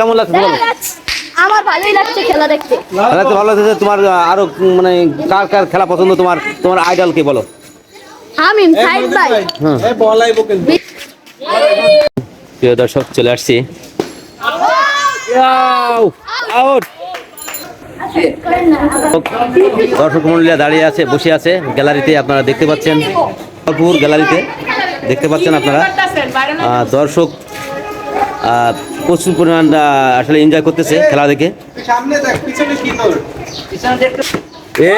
কেমন লাগছে বলো আমার ভালোই লাগছে খেলা দেখতে। খেলা তো ভালো লাগছে তোমার আরও মানে কার কার খেলা পছন্দ তোমার তোমার আইডল কে বলো? আমিন সাইড বাই হ্যাঁ প্রিয় দর্শক চলে আসছি। আউট দর্শক মন্ডলীরা দাঁড়িয়ে আছে বসে আছে গ্যালারিতে আপনারা দেখতে পাচ্ছেন গ্যালারিতে দেখতে পাচ্ছেন আপনারা। আহ, দর্শক প্রচুর পরিমাণ আসলে এনজয় করতেছে খেলা দেখে। সামনে দেখ পিছনে কি তোর? এ!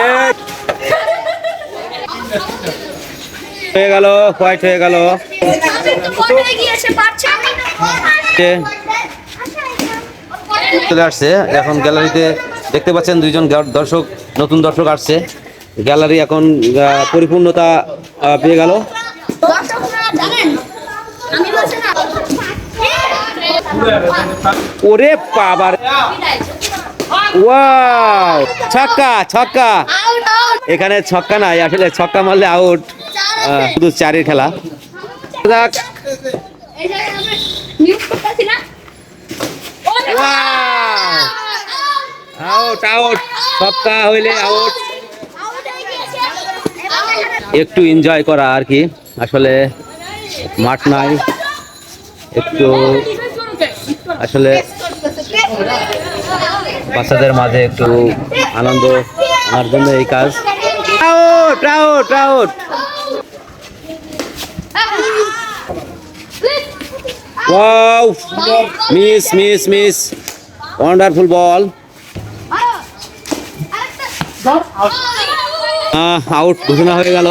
হয়ে গেল হোয়াইট হয়ে গেল। চলে আসছে এখন গ্যালারিতে দেখতে পাচ্ছেন দুইজন দর্শক নতুন দর্শক আসছে। গ্যালারি এখন আহ, পরিপূর্ণতা আহ, পেয়ে গেল। ওরে বাবার। ওয়াও ছক্কা ছক্কা। এখানে ছক্কা নাই আসলে ছক্কা মারলে আউট শুধু চারের খেলা! আউট আউট ছক্কা হইলে আউট একটু এনজয় করা আর কি। আসলে মাঠ নাই। একটু আসলে বাচ্চাদের মাঝে একটু আনন্দ আনার জন্য এই কাজ। Miss miss miss wonderful ball out ঘোষণা হয়ে গেল।